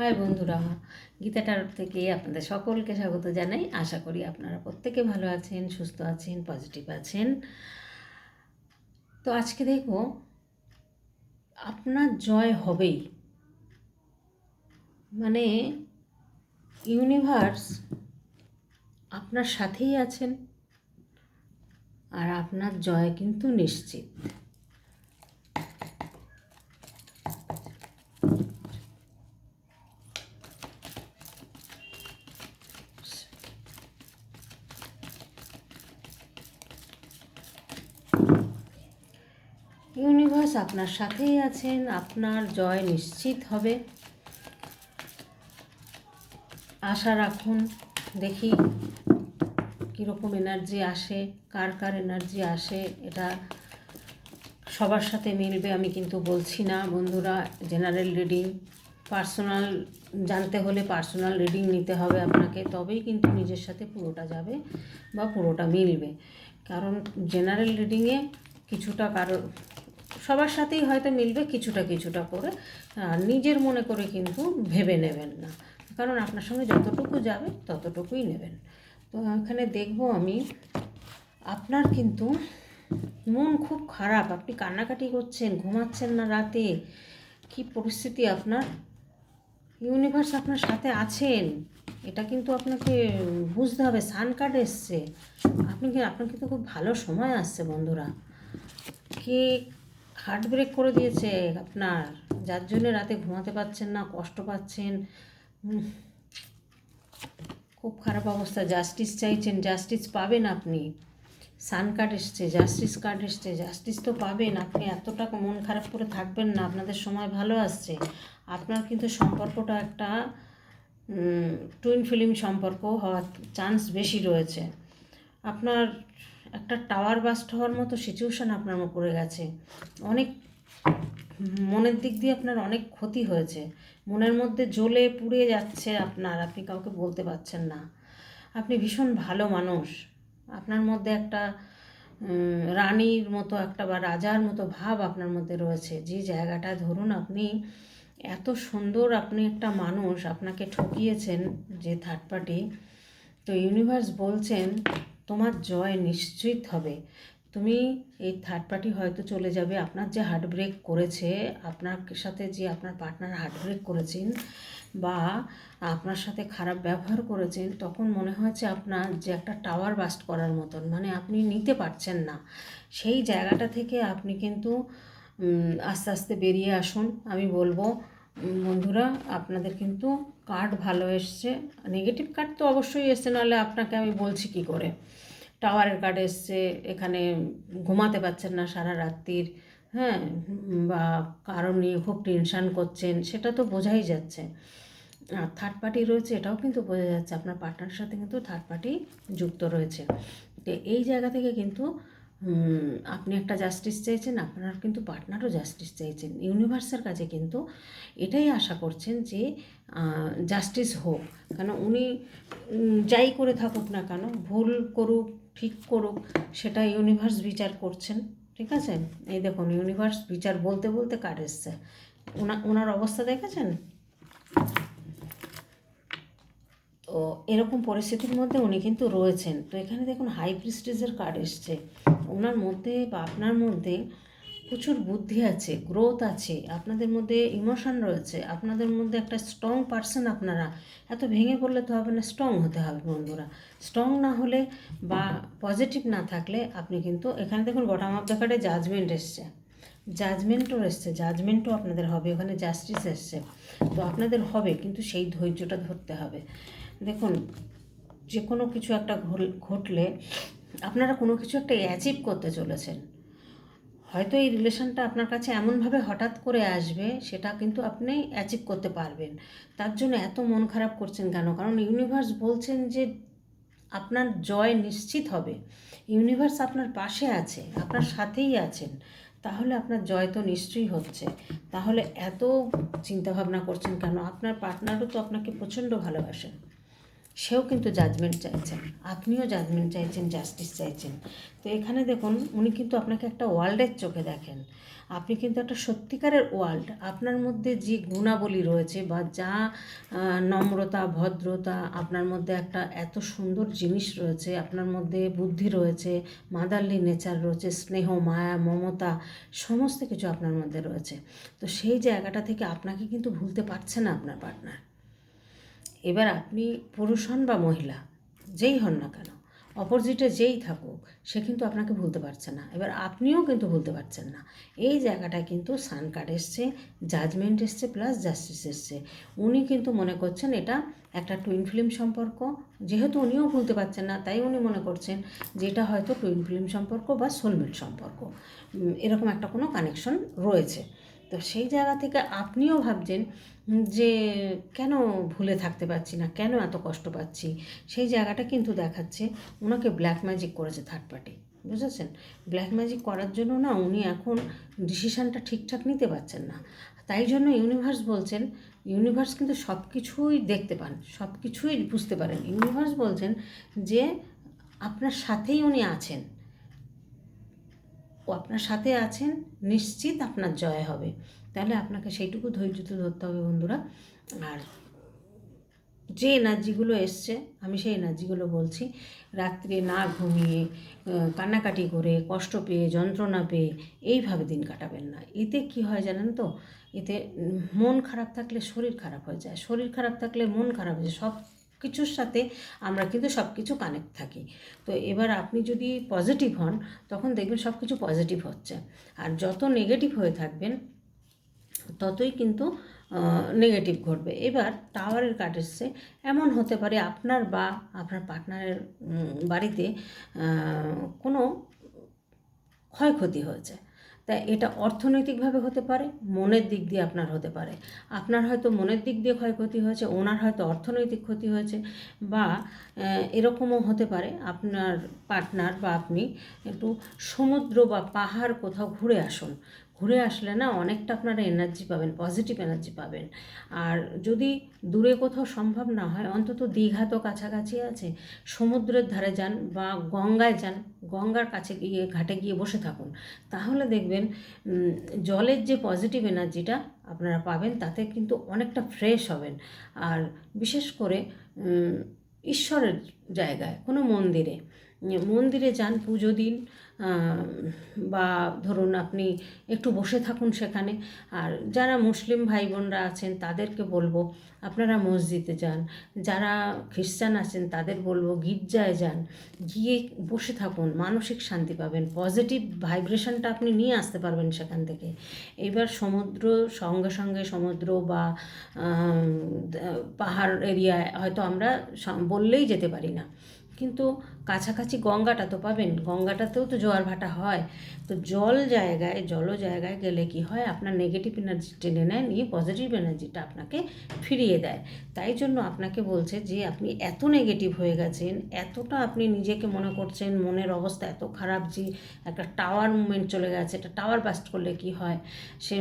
High বন্ধুরা। গীতা টারট থেকে আপনাদের সকলকে স্বাগত জানাই। আশা করি আপনারা প্রত্যেকে ভালো আছেন, সুস্থ আছেন পজিটিভ আছেন। তো আজকে দেখব, আপনার জয় হবেই। মানে ইউনিভার্স আপনার সাথেই আছেন আর আপনার জয় কিন্তু নিশ্চিত। ইউনিভার্স আপনার সাথেই আছেন, আপনার জয় নিশ্চিত হবে। আশা রাখুন, দেখি কীরকম এনার্জি আসে, কার কার এনার্জি আসে, এটা সবার সাথে মিলবে, আমি কিন্তু বলছি না। বন্ধুরা জেনারেল রিডিং পার্সোনাল জানতে হলে পার্সোনাল রিডিং নিতে হবে আপনাকে, তবেই কিন্তু নিজের সাথে পুরোটা যাবে বা পুরোটা মিলবে। কারণ জেনারেল রিডিংয়ে কিছুটা কারও সবার সাথেই হয়তো মিলবে কিছুটা কিছুটা করে, আর নিজের মনে করে কিন্তু ভেবে নেবেন না। কারণ আপনার সঙ্গে যতটুকু যাবে ততটুকুই নেবেন। তো এখানে দেখব আমি, আপনার কিন্তু মন খুব খারাপ। আপনি কান্নাকাটি করছেন, ঘুমাচ্ছেন না রাতে। কি পরিস্থিতি আপনার? ইউনিভার্স আপনার সাথে আছেন। এটা কিন্তু আপনাকে বুঝতে হবে, সান কার্ড এসছে। আপনি কি, আপনার কিন্তু খুব ভালো সময় আসছে বন্ধুরা। কে হার্ট ব্রেক করে দিয়েছে আপনার, যার জন্য রাতে ঘুমাতে পারছেন না, কষ্ট পাচ্ছেন। খুব খারাপ অবস্থা। জাস্টিস চাইছেন, জাস্টিস পাবেন আপনি। সান কার্ড এসছে, জাস্টিস কার্ড এসছে, জাস্টিস তো পাবেন। আপনি এতটা মন খারাপ করে থাকবেন না, আপনাদের সময় ভালো আসছে। আপনার কিন্তু সম্পর্কটা একটা টুইন ফিল্ম সম্পর্ক হওয়ার চান্স বেশি রয়েছে। আপনার একটা টাওয়ার বাস্ট হওয়ার মতো সিচুয়েশান আপনার উপরে গেছে। অনেক মনের দিক দিয়ে আপনার অনেক ক্ষতি হয়েছে। মনের মধ্যে জ্বলে পুড়ে যাচ্ছে আপনার, আপনি কাউকে বলতে পারছেন না। আপনি ভীষণ ভালো মানুষ। আপনার মধ্যে একটা রানীর মতো একটা বা রাজার মতো ভাব আপনার মধ্যে রয়েছে। যে জায়গাটা ধরুন আপনি এত সুন্দর আপনি একটা মানুষ, আপনাকে ঠকিয়েছেন যে থার্ড পার্টি তো ইউনিভার্স বলছেন তোমার জয় নিশ্চিত হবে। তুমি এই থার্ড পার্টি হয়তো চলে যাবে। আপনার যে হার্ট ব্রেক করেছে, আপনার সাথে যে আপনার পার্টনার হার্ট ব্রেক করেছেন বা আপনার সাথে খারাপ ব্যবহার করেছেন, তখন মনে হয়েছে আপনার যে একটা টাওয়ার বাস্ট করার মতন। মানে আপনি নিতে পারছেন না। সেই জায়গাটা থেকে আপনি কিন্তু আস্তে আস্তে বেরিয়ে আসুন। আমি বলব বন্ধুরা, আপনাদের কিন্তু কার্ড ভালো এসছে। নেগেটিভ কার্ড তো অবশ্যই এসছে, নাহলে আপনাকে আমি বলছি কি করে? টাওয়ারের কার্ড এসছে, এখানে ঘুমাতে পারছেন না সারা রাত্রির হ্যাঁ? বা কারণ নিয়ে খুব টেনশান করছেন, সেটা তো বোঝাই যাচ্ছে। আর থার্ড পার্টি রয়েছে, এটাও কিন্তু বোঝা যাচ্ছে। আপনার পার্টনারের সাথে কিন্তু থার্ড পার্টি যুক্ত রয়েছে। তো এই জায়গা থেকে কিন্তু আপনি একটা জাস্টিস চাইছেন, আপনার কিন্তু পার্টনারও জাস্টিস চাইছেন। ইউনিভার্সের কাছে কিন্তু এটাই আশা করছেন যে জাস্টিস হোক। কেন উনি যাই করে থাকুক না কেন, ভুল করুক, ঠিক করুক, সেটা ইউনিভার্স বিচার করছেন। ঠিক আছে? এই দেখুন ইউনিভার্স বিচার বলতে বলতে কার এসছে? ওনা, ওনার অবস্থা দেখেছেন? তো এরকম পরিস্থিতির মধ্যে উনি কিন্তু রয়েছেন। তো এখানে দেখুন হাই প্রিস্টিজের কার্ড এসছে। ওনার মধ্যে বা আপনার মধ্যে প্রচুর বুদ্ধি আছে গ্রোথ আছে, আপনাদের মধ্যে ইমোশন রয়েছে, আপনাদের মধ্যে একটা স্ট্রং পার্সন আপনারা, এত ভেঙে পড়লে তো হবে না স্ট্রং হতে হবে বন্ধুরা। স্ট্রং না হলে বা পজিটিভ না থাকলে আপনি কিন্তু, এখানে দেখুন বটাম অফ দ্য কার্ডে জাজমেন্ট এসছে। জাজমেন্টও এসছে জাজমেন্টও আপনাদের হবে, ওখানে জাস্টিস এসছে। তো আপনাদের হবে, কিন্তু সেই ধৈর্যটা ধরতে হবে। দেখুন যে কোনো কিছু একটা ঘটলে আপনারা কোনো কিছু একটা অ্যাচিভ করতে চলেছেন। হয়তো এই রিলেশনটা আপনার কাছে এমনভাবে হঠাৎ করে আসবে, সেটা কিন্তু আপনি অ্যাচিভ করতে পারবেন। তার জন্য এত মন খারাপ করছেন কেন? কারণ ইউনিভার্স বলছেন যে আপনার জয় নিশ্চিত হবে। ইউনিভার্স আপনার পাশে আছে, আপনার সাথেই আছেন। তাহলে আপনার জয় তো নিশ্চয়ই হচ্ছে। তাহলে এত চিন্তাভাবনা করছেন কেন? আপনার পার্টনারও তো আপনাকে প্রচণ্ড ভালোবাসেন। সেও কিন্তু জাজমেন্ট চাইছেন। আপনিও জাজমেন্ট চাইছেন জাস্টিস চাইছেন। তো এখানে দেখুন, উনি কিন্তু আপনাকে একটা ওয়ার্ল্ডের চোখে দেখেন। আপনি কিন্তু একটা সত্যিকারের ওয়ার্ল্ড আপনার মধ্যে যে গুণাবলী রয়েছে বা যা নম্রতা, ভদ্রতা, আপনার মধ্যে একটা এত সুন্দর জিনিস রয়েছে, আপনার মধ্যে বুদ্ধি রয়েছে মাদারলি নেচার রয়েছে, স্নেহ, মায়া, মমতা, সমস্ত কিছু আপনার মধ্যে রয়েছে। তো সেই জায়গাটা থেকে আপনাকে কিন্তু ভুলতে পারছে না আপনার পার্টনার এবার আপনি পুরুষ হন বা মহিলা, যেই হন না কেন অপোজিটে যেই থাকুক, সে কিন্তু আপনাকে ভুলতে পারছে না। এবার আপনিও কিন্তু ভুলতে পারছেন না। এই জায়গাটায় কিন্তু সান কার্ড এসছে জাজমেন্ট এসছে প্লাস জাস্টিস এসছে। উনি কিন্তু মনে করছেন এটা একটা টুইন ফিল্ম সম্পর্ক, যেহেতু উনিও ভুলতে পারছেন না, তাই উনি মনে করছেন যে এটা হয়তো টুইন ফিল্ম সম্পর্ক বা সোলমেট সম্পর্ক। এরকম একটা কোনো কানেকশন রয়েছে। তো সেই জায়গা থেকে আপনিও ভাবছেন যে কেন ভুলে থাকতে পারছি না? কেন এত কষ্ট পাচ্ছি? সেই জায়গাটা কিন্তু দেখাচ্ছে। ওনাকে ব্ল্যাক ম্যাজিক করেছে থার্ড পার্টি বুঝেছেন? ব্ল্যাক ম্যাজিক করার জন্য না উনি এখন ডিসিশানটা ঠিকঠাক নিতে পারছেন না। তাই জন্য ইউনিভার্স বলছেন ইউনিভার্স কিন্তু সব কিছুই দেখতে পান সব কিছুই বুঝতে পারেন। ইউনিভার্স বলছেন যে আপনার সাথেই উনি আছেন। আপনার সাথে আছেন, নিশ্চিত আপনার জয় হবে। তাহলে আপনাকে সেইটুকু ধৈর্য তো ধরতে হবে বন্ধুরা। আর যে এনার্জিগুলো এসছে, আমি সেই এনার্জিগুলো বলছি, রাত্রে না ঘুমিয়ে কান্নাকাটি করে, কষ্ট পেয়ে, যন্ত্রণা পেয়ে, এইভাবে দিন কাটাবেন না। এতে কি হয় জানেন তো? এতে মন খারাপ থাকলে শরীর খারাপ হয়ে যায়। শরীর খারাপ থাকলে মন খারাপ হয়ে যায়। সব কিছুর সাথে আমরা কিন্তু সব কিছু কানেক্ট থাকি। তো এবার আপনি যদি পজিটিভ হন, তখন দেখবেন সব কিছু পজিটিভ হচ্ছে। আর যত নেগেটিভ হয়ে থাকবেন, ততই কিন্তু নেগেটিভ ঘটবে। এবার টাওয়ারের কার্ড এসছে। এমন হতে পারে আপনার বা আপনার পার্টনারের বাড়িতে কোনো ক্ষয়ক্ষতি হয়েছে। তাই এটা অর্থনৈতিকভাবে হতে পারে, মনের দিক দিয়ে আপনার হতে পারে। আপনার হয়তো মনের দিক দিয়ে ক্ষয়ক্ষতি হয়েছে, ওনার হয়তো অর্থনৈতিক ক্ষতি হয়েছে বা এরকমও হতে পারে। আপনার পার্টনার বা আপনি একটু সমুদ্র বা পাহাড় কোথাও ঘুরে আসুন। ঘুরে আসলে না অনেকটা আপনারা এনার্জি পাবেন পজিটিভ এনার্জি পাবেন। আর যদি দূরে কোথাও সম্ভব না হয়, অন্তত দীঘা তো কাছাকাছি আছে, সমুদ্রের ধারে যান বা গঙ্গায় যান, গঙ্গার কাছে গিয়ে, ঘাটে গিয়ে বসে থাকুন। তাহলে দেখবেন জলের যে পজিটিভ এনার্জিটা আপনারা পাবেন, তাতে কিন্তু অনেকটা ফ্রেশ হবেন। আর বিশেষ করে ঈশ্বরের জায়গায়, কোনো মন্দিরে। মন্দিরে যান, পুজো দিন বা ধরুন আপনি একটু বসে থাকুন সেখানে। আর যারা মুসলিম ভাই বোনরা আছেন, তাদেরকে বলব আপনারা মসজিদে যান। যারা খ্রিস্টান আছেন, তাদের বলব গির্জায় যান। গিয়ে বসে থাকুন, মানসিক শান্তি পাবেন পজিটিভ ভাইব্রেশনটা আপনি নিয়ে আসতে পারবেন সেখান থেকে। এবার সমুদ্র, সঙ্গে সঙ্গে সমুদ্র বা পাহাড় এরিয়ায় হয়তো আমরা বললেই যেতে পারি না। কিন্তু কাছাকাছি গঙ্গাটা তো পাবেন। গঙ্গাটাতেও তো জোয়ার ভাটা হয়। তো জল জায়গায় জল জায়গায় গেলে কি হয়? আপনার নেগেটিভ এনার্জি টেনে নেয়, নিয়ে পজিটিভ এনার্জিটা আপনাকে ফিরিয়ে দেয়। তাই জন্য আপনাকে বলছে যে, আপনি এত নেগেটিভ হয়ে গেছেন, এতটা আপনি নিজেকে মনে করছেন, মনের অবস্থা এত খারাপ যে, একটা টাওয়ার মুভমেন্ট চলে গেছে, একটা টাওয়ার বাস্ট করলে কি হয়? সে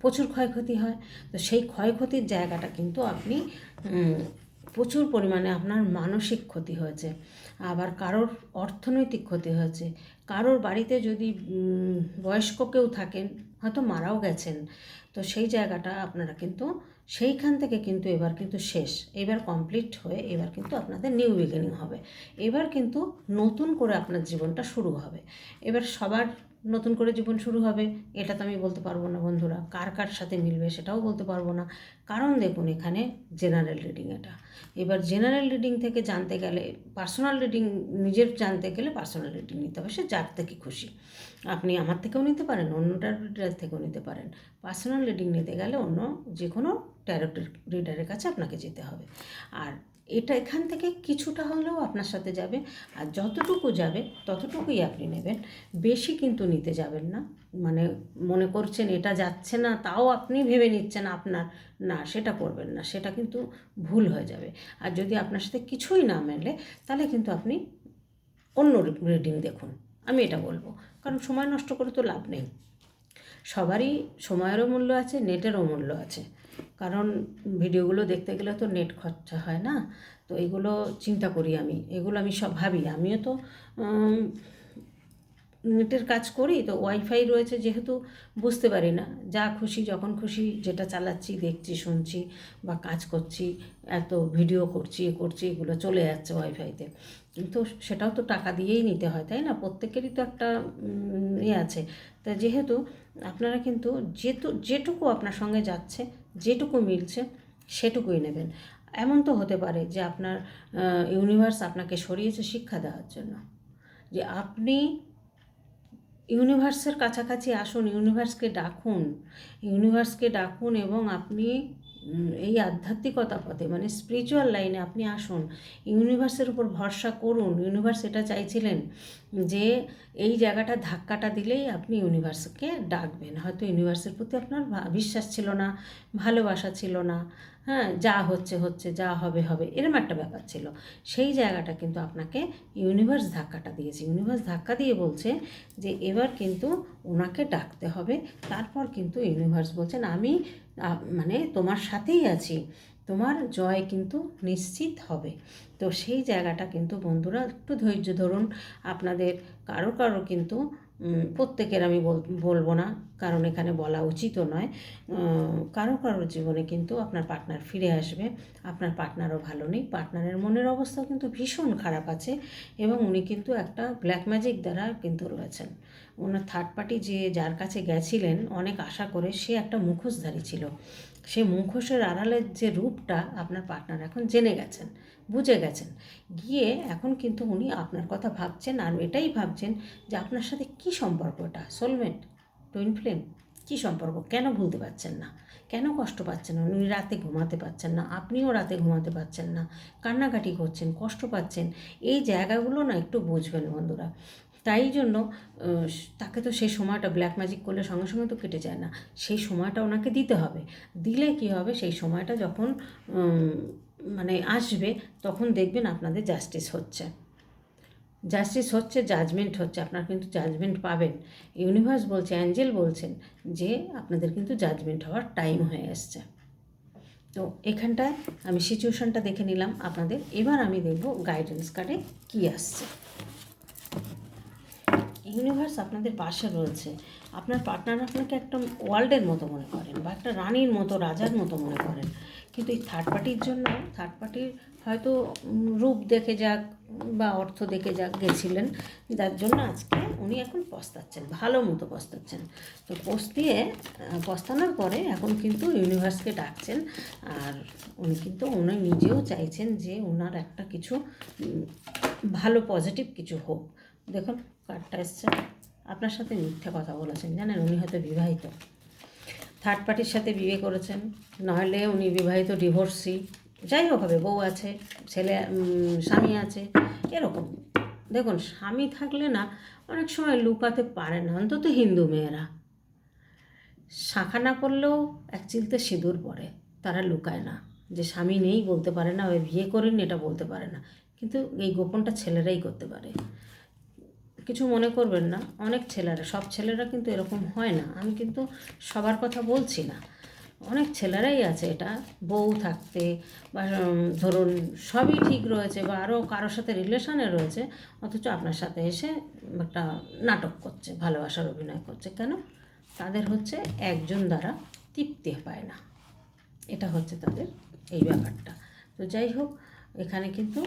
প্রচুর ক্ষয়ক্ষতি হয়। তো সেই ক্ষয়ক্ষতির জায়গাটা কিন্তু আপনি প্রচুর পরিমাণে আপনার মানসিক ক্ষতি হয়েছে, আবার কারোর অর্থনৈতিক ক্ষতি হয়েছে। কারোর বাড়িতে যদি বয়স্ক কেউ থাকেন, হয়তো মারাও গেছেন, তো সেই জায়গাটা আপনারা কিন্তু, সেইখান থেকে কিন্তু এবার কিন্তু শেষ। এবার কমপ্লিট হয়ে এবার কিন্তু আপনাদের নিউ বিগিনিং হবে। এবার কিন্তু নতুন করে আপনার জীবনটা শুরু হবে। এবার সবার নতুন করে জীবন শুরু হবে, এটা তো আমি বলতে পারব না বন্ধুরা। কার কার সাথে মিলবে সেটাও বলতে পারব না। কারণ দেখুন, এখানে জেনারেল রিডিং এটা। এবার জেনারেল রিডিং থেকে জানতে গেলে পার্সোনাল রিডিং নিজের জানতে গেলে পার্সোনাল রিডিং নিতে হবে, সে যার থেকে খুশি। আপনি আমার থেকেও নিতে পারেন, অন্যটার রিডার থেকেও নিতে পারেন। পার্সোনাল রিডিং নিতে গেলে অন্য যে কোনো ট্যারোট রিডারের কাছে আপনাকে যেতে হবে। আর এটা এখান থেকে কিছুটা হলেও আপনার সাথে যাবে। আর যতটুকু যাবে, ততটুকুই আপনি নেবেন। বেশি কিন্তু নিতে যাবেন না। মানে মনে করছেন এটা যাচ্ছে না, তাও আপনি ভেবে নিচ্ছেন আপনার, না, সেটা করবেন না, সেটা কিন্তু ভুল হয়ে যাবে। আর যদি আপনার সাথে কিছুই না মেলে, তাহলে কিন্তু আপনি অন্য রিডিং দেখুন। আমি এটা বলব। কারণ সময় নষ্ট করে তো লাভ নেই। সবারই সময়েরও মূল্য আছে, নেটেরও মূল্য আছে। কারণ ভিডিওগুলো দেখতে গেলে তো নেট খরচা হয় না, তো এগুলো চিন্তা করি আমি, এগুলো আমি সব ভাবি। আমিও তো নেটের কাজ করি, তো ওয়াইফাই রয়েছে যেহেতু বুঝতে পারি না, যা খুশি যখন খুশি যেটা চালাচ্ছি, দেখছি, শুনছি বা কাজ করছি, এত ভিডিও করছি, এ করছি, এগুলো চলে যাচ্ছে ওয়াইফাইতে। কিন্তু সেটাও তো টাকা দিয়েই নিতে হয়, তাই না? প্রত্যেকেরই তো একটা ইয়ে আছে। তা যেহেতু আপনারা কিন্তু যেটু যেটুকু আপনার সঙ্গে যাচ্ছে যেটুকু মিলছে সেটুকুই নেবেন। এমন তো হতে পারে যে আপনার ইউনিভার্স আপনাকে সরিয়েছে শিক্ষা দেওয়ার জন্য। যে আপনি ইউনিভার্সের কাছাকাছি আসুন ইউনিভার্সকে ডাকুন ইউনিভার্সকে ডাকুন এবং আপনি এই আধ্যাত্মিকতা পথে মানে স্পিরিচুয়াল লাইনে আপনি আসুন ইউনিভার্সের উপর ভরসা করুন ইউনিভার্স এটা চাইছিলেন যে এই জায়গাটা ধাক্কাটা দিলেই আপনি ইউনিভার্সকে ডাকবেন। হয়তো ইউনিভার্সের প্রতি আপনার বিশ্বাস ছিল না, ভালোবাসা ছিল না হ্যাঁ যা হচ্ছে হচ্ছে, যা হবে হবে, এরম একটা ব্যাপার ছিল। সেই জায়গাটা কিন্তু আপনাকে ইউনিভার্স ধাক্কাটা দিয়েছে। ইউনিভার্স ধাক্কা দিয়ে বলছে যে এবার কিন্তু ওনাকে ডাকতে হবে, তারপর কিন্তু ইউনিভার্স বলছেন আমি মানে তোমার সাথেই আছি। তোমার জয় কিন্তু নিশ্চিত হবে। তো সেই জায়গাটা কিন্তু বন্ধুরা একটু ধৈর্য ধরুন। আপনাদের কারও কারও কিন্তু প্রত্যেকের আমি বল- বলব না, কারণ এখানে বলা উচিতও নয়। কারও কারোর জীবনে কিন্তু আপনার পার্টনার ফিরে আসবে, আপনার পার্টনারও ভালো নেই পার্টনারের মনের অবস্থাও কিন্তু ভীষণ খারাপ আছে এবং উনি কিন্তু একটা ব্ল্যাক ম্যাজিক দ্বারা কিন্তু রয়েছেন। ওনার থার্ড পার্টি যে যার কাছে গেছিলেন, অনেক আশা করে সে একটা মুখোশধারী ছিল। সে মুখোশের আড়ালের যে রূপটা আপনার পার্টনার এখন জেনে গেছেন, বুঝে গেছেন, গিয়ে এখন কিন্তু উনি আপনার কথা ভাবছেন আর এটাই ভাবছেন যে আপনার সাথে কী সম্পর্ক এটা সোলমেট টুইন ফ্লেম কী সম্পর্ক? কেন ভুলতে পারছেন না? কেন কষ্ট পাচ্ছেন না? উনি রাতে ঘুমাতে পারছেন না? আপনিও রাতে ঘুমাতে পারছেন না? কান্নাকাটি করছেন, কষ্ট পাচ্ছেন? এই জায়গাগুলো না একটু বুঝবেন বন্ধুরা। তাই জন্য তাকে তো সেই সময়টা ব্ল্যাক ম্যাজিক করলে সঙ্গে সঙ্গে তো কেটে যায় না। সেই সময়টা ওনাকে দিতে হবে। দিলে কি হবে? সেই সময়টা যখন মানে আসবে, তখন দেখবেন আপনাদের জাস্টিস হচ্ছে। জাস্টিস হচ্ছে জাজমেন্ট হচ্ছে, আপনারা কিন্তু জাজমেন্ট পাবেন। ইউনিভার্স বলছে অ্যাঞ্জেল বলছেন যে আপনাদের কিন্তু জাজমেন্ট হওয়ার টাইম হয়ে এসছে। তো এখানটায় আমি সিচুয়েশনটা দেখে নিলাম। আপনাদের, এবার আমি দেখব গাইডেন্স কার্ডে কী আসছে। ইউনিভার্স আপনাদের পাশে রয়েছে। আপনার পার্টনার আপনাকে একটা ওয়ার্ল্ডের মতো মনে করেন বা একটা রানীর মতো, রাজার মতো মনে করেন। কিন্তু এই থার্ড পার্টির জন্য থার্ড পার্টির হয়তো রূপ দেখে যাক বা অর্থ দেখে যাক, গেছিলেন। যার জন্য আজকে উনি এখন পস্তাচ্ছেন, ভালো মতো পস্তাচ্ছেন। তো পস্তিয়ে পস্তানোর পরে এখন কিন্তু ইউনিভার্সকে ডাকছেন। আর উনি কিন্তু, উনি নিজেও চাইছেন যে ওনার একটা কিছু ভালো পজিটিভ কিছু হোক। দেখুন কার্ডটা এসছে। আপনার সাথে মিথ্যে কথা বলেছেন, জানেন? উনি হয়তো বিবাহিত। থার্ড পার্টির সাথে বিয়ে করেছেন। নাহলে উনি বিবাহিত ডিভোর্সি যাই হোক হবে, বউ আছে, ছেলে স্বামী আছে, এরকম। দেখুন, স্বামী থাকলে না, অনেক সময় লুকাতে পারে না, অন্তত হিন্দু মেয়েরা। শাখা না করলেও এক চিলতে সিঁদুর পরে তারা লুকায় না। যে স্বামী নেই বলতে পারে না ওই বিয়ে করেনি, এটা বলতে পারে না। কিন্তু এই গোপনটা ছেলেরাই করতে পারে। কিছু মনে করবেন না। অনেক ছেলেরা, সব ছেলেরা কিন্তু এরকম হয় না। আমি কিন্তু সবার কথা বলছি না। অনেক ছেলেরাই আছে এটা, বউ থাকতে বা ধরুন সবই ঠিক রয়েছে বা আরও কারোর সাথে রিলেশনে রয়েছে, অথচ আপনার সাথে এসে একটা নাটক করছে, ভালোবাসার অভিনয় করছে। কেন? তাদের হচ্ছে একজন দ্বারা তৃপ্তি পায় না। এটা হচ্ছে তাদের এই ব্যাপারটা। তো যাই হোক, এখানে কিন্তু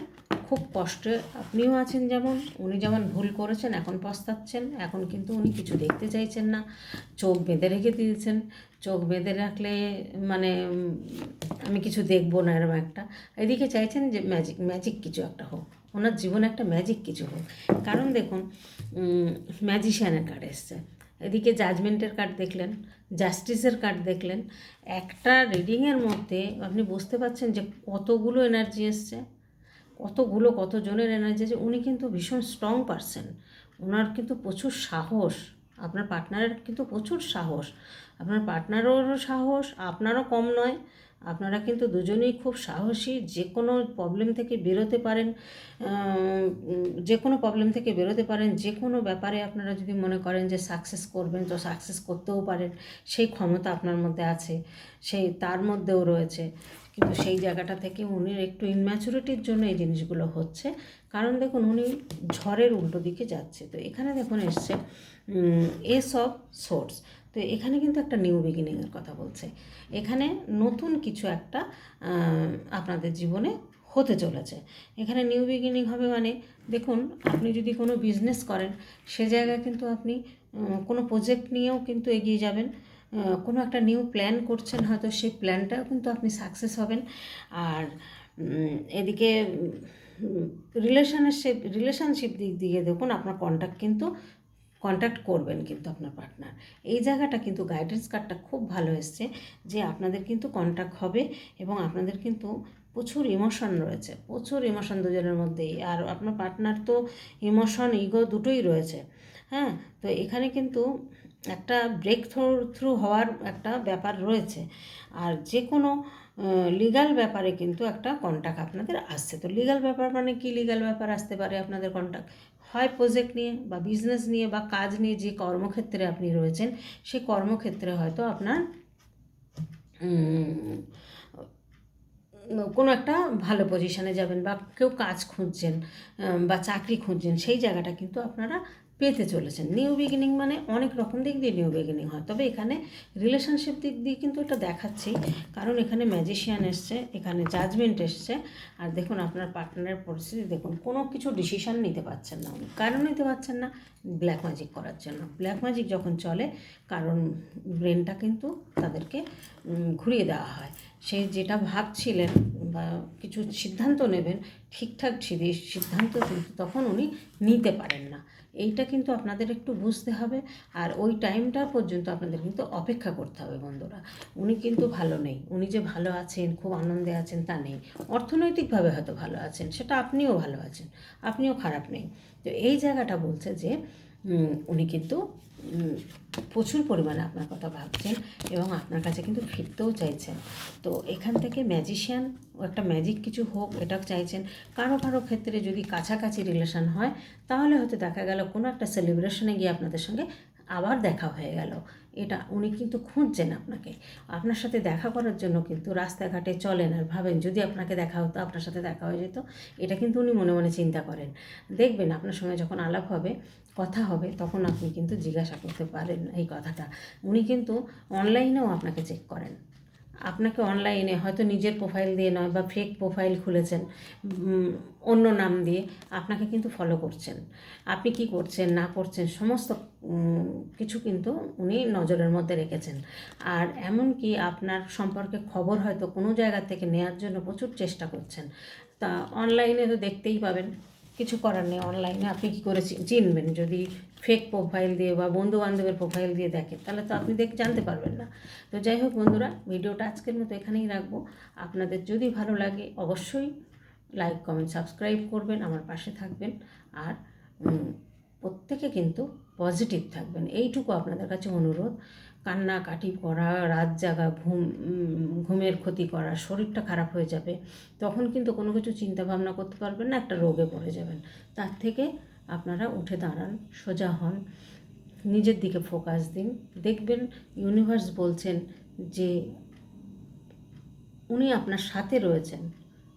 খুব কষ্টে। আপনিও আছেন যেমন, উনি যেমন ভুল করেছেন, এখন পস্তাচ্ছেন। এখন কিন্তু উনি কিছু দেখতে চাইছেন না। চোখ বেঁধে রেখে দিয়েছেন। চোখ বেঁধে রাখলে মানে আমি কিছু দেখব না এরকম একটা। এদিকে চাইছেন যে ম্যাজিক ম্যাজিক কিছু একটা হোক। ওনার জীবনে একটা ম্যাজিক কিছু হোক। কারণ দেখুন ম্যাজিশিয়ানের কার্ড এসছে। এদিকে জাজমেন্টের কার্ড দেখলেন জাস্টিসের কার্ড দেখলেন। একটা রিডিংয়ের মধ্যে আপনি বুঝতে পারছেন যে কতগুলো এনার্জি এসছে। কতগুলো কতজনের এনার্জি আছে, উনি কিন্তু ভীষণ স্ট্রং পারসন ওনার কিন্তু প্রচুর সাহস। আপনার পার্টনারের কিন্তু প্রচুর সাহস। আপনার পার্টনারেরও সাহস, আপনারও কম নয়। আপনারা কিন্তু দুজনেই খুব সাহসী, যে কোনো প্রবলেম থেকে বেরোতে পারেন যে কোনো প্রবলেম থেকে বেরোতে পারেন, যে কোনো ব্যাপারে আপনারা যদি মনে করেন যে সাকসেস করবেন, তো সাকসেস করতেও পারেন, সেই ক্ষমতা আপনার মধ্যে আছে, সেই তার মধ্যেও রয়েছে। কিন্তু সেই জায়গাটা থেকে উনি একটু ইনম্যাচুরিটির জন্য এই জিনিসগুলো হচ্ছে। কারণ দেখুন, উনি ঝড়ের উল্টো দিকে যাচ্ছে। তো এখানে দেখুন, এসছে এস অফ সোর্স তো এখানে কিন্তু একটা নিউ বিগিনিংয়ের কথা বলছে। এখানে নতুন কিছু একটা আপনাদের জীবনে হতে চলেছে। এখানে নিউ বিগিনিং হবে মানে দেখুন, আপনি যদি কোনো বিজনেস করেন, সে জায়গায় কিন্তু আপনি কোনো প্রজেক্ট নিয়েও কিন্তু এগিয়ে যাবেন। কোনো একটা নিউ প্ল্যান করছেন হয়তো, সেই প্ল্যানটাও কিন্তু আপনি সাকসেস হবেন। আর এদিকে রিলেশনশিপ রিলেশনশিপ দিক দিয়ে দেখুন, আপনার কন্ট্যাক্ট কিন্তু কন্ট্যাক্ট করবেন কিন্তু আপনার পার্টনার এই জায়গাটা কিন্তু গাইডেন্স কার্ডটা খুব ভালো এসছে যে আপনাদের কিন্তু কন্ট্যাক্ট হবে এবং আপনাদের কিন্তু প্রচুর ইমোশন রয়েছে, প্রচুর ইমোশন দুজনের মধ্যেই। আর আপনার পার্টনার তো ইমোশন ইগো দুটোই রয়েছে হ্যাঁ? তো এখানে কিন্তু একটা ব্রেক থ্রু থ্রু হওয়ার একটা ব্যাপার রয়েছে। আর যে কোনো লিগাল ব্যাপারে কিন্তু একটা কন্ট্যাক্ট আপনাদের আসছে। তো লিগাল ব্যাপার মানে কি? লিগাল ব্যাপার আসতে পারে আপনাদের কন্ট্যাক্ট হয় প্রজেক্ট নিয়ে বা বিজনেস নিয়ে বা কাজ নিয়ে যে কর্মক্ষেত্রে আপনি রয়েছেন, সে কর্মক্ষেত্রে হয়তো আপনার কোনো একটা ভালো পজিশানে যাবেন বা কেউ কাজ খুঁজছেন বা চাকরি খুঁজছেন, সেই জায়গাটা কিন্তু আপনারা পেতে চলেছেন। নিউ বিগিনিং মানে অনেক রকম দিক দিয়ে নিউ বিগিনিং হয়। তবে এখানে রিলেশনশিপ দিক দিয়ে কিন্তু এটা দেখাচ্ছি। কারণ এখানে ম্যাজিশিয়ান এসছে, এখানে জাজমেন্ট এসছে। আর দেখুন আপনার পার্টনারের পরিস্থিতি, দেখুন কোনো কিছু ডিসিশন নিতে পারছেন না উনি। কারণ নিতে পারছেন না ব্ল্যাক ম্যাজিক করার জন্য। ব্ল্যাক ম্যাজিক যখন চলে, কারণ ব্রেনটা কিন্তু তাদেরকে ঘুরিয়ে দেওয়া হয়। সে যেটা ভাবছিলেন বা কিছু সিদ্ধান্ত নেবেন, ঠিকঠাক সিদ্ধান্ত কিন্তু তখন উনি নিতে পারেন না। এইটা কিন্তু আপনাদের একটু বুঝতে হবে। আর ওই টাইমটা পর্যন্ত আপনাদের কিন্তু অপেক্ষা করতে হবে বন্ধুরা। উনি কিন্তু ভালো নেই। উনি যে ভালো আছেন, খুব আনন্দে আছেন তা নেই। অর্থনৈতিকভাবে হয়তো ভালো আছেন, সেটা আপনিও ভালো আছেন, আপনিও খারাপ নেই। তো এই জায়গাটা বলছে যে উনি কিন্তু প্রচুর পরিমাণে আপনার কথা ভাবছেন এবং আপনার কাছে কিন্তু ফিরতেও চাইছেন। তো এখান থেকে ম্যাজিশিয়ান একটা ম্যাজিক কিছু হোক, এটাও চাইছেন। কারও কারও ক্ষেত্রে যদি কাছাকাছি রিলেশান হয়, তাহলে হয়তো দেখা গেল কোনো একটা সেলিব্রেশনে গিয়ে আপনাদের সঙ্গে আবার দেখা হয়ে গেল। এটা উনি কিন্তু খুঁজছেন আপনাকে। আপনার সাথে দেখা করার জন্য কিন্তু রাস্তাঘাটে চলেন আর ভাবেন, যদি আপনাকে দেখা হতো, আপনার সাথে দেখা হয়ে যেত। এটা কিন্তু উনি মনে মনে চিন্তা করেন। দেখবেন আপনার সঙ্গে যখন আলাপ হবে, কথা হবে, তখন আপনি কিন্তু জিজ্ঞাসা করতে পারেন এই কথাটা। উনি কিন্তু অনলাইনেও আপনাকে চেক করেন। আপনাকে অনলাইনে হয়তো নিজের প্রোফাইল দিয়ে নয় বা ফেক প্রোফাইল খুলেছেন অন্য নাম দিয়ে আপনাকে কিন্তু ফলো করছেন। আপনি কি করছেন, না করছেন, সমস্ত কিছু কিন্তু উনি নজরের মধ্যে রেখেছেন। আর এমনকি আপনার সম্পর্কে খবর হয়তো কোনো জায়গা থেকে নেওয়ার জন্য প্রচুর চেষ্টা করছেন। তা অনলাইনে তো দেখতেই পাবেন। কিছু করার নেই অনলাইনে আপনি কী করে চিনবেন? যদি ফেক প্রোফাইল দিয়ে বা বন্ধু বান্ধবের প্রোফাইল দিয়ে দেখেন, তাহলে তো আপনি দেখ জানতে পারবেন না। তো যাই হোক বন্ধুরা, ভিডিওটা আজকের মতো এখানেই রাখব। আপনাদের যদি ভালো লাগে অবশ্যই লাইক কমেন্ট সাবস্ক্রাইব করবেন, আমার পাশে থাকবেন। আর প্রত্যেকে কিন্তু পজিটিভ থাকবেন। এইটুকু আপনাদের কাছে অনুরোধ। কান্নাকাটি করা, রাত জাগা, ঘুম ঘুমের ক্ষতি করা, শরীরটা খারাপ হয়ে যাবে, তখন কিন্তু কোনো কিছু চিন্তা ভাবনা করতে পারবেন না, একটা রোগে পড়ে যাবেন। তার থেকে আপনারা উঠে দাঁড়ান, সোজা হন, নিজের দিকে ফোকাস দিন। দেখবেন ইউনিভার্স বলছেন যে, উনি আপনার সাথে রয়েছেন,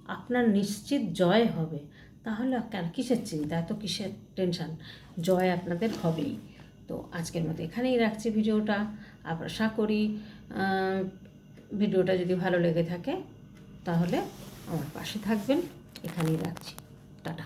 আপনার নিশ্চিত জয় হবে। তাহলে আর কিসের চিন্তা? এত কিসের টেনশন জয় আপনাদের হবেই। তো আজকের মতো এখানেই রাখছি ভিডিওটা। আশা করি ভিডিওটা যদি ভালো লেগে থাকে তাহলে আমার পাশে থাকবেন। এখানেই রাখছি। টাটা।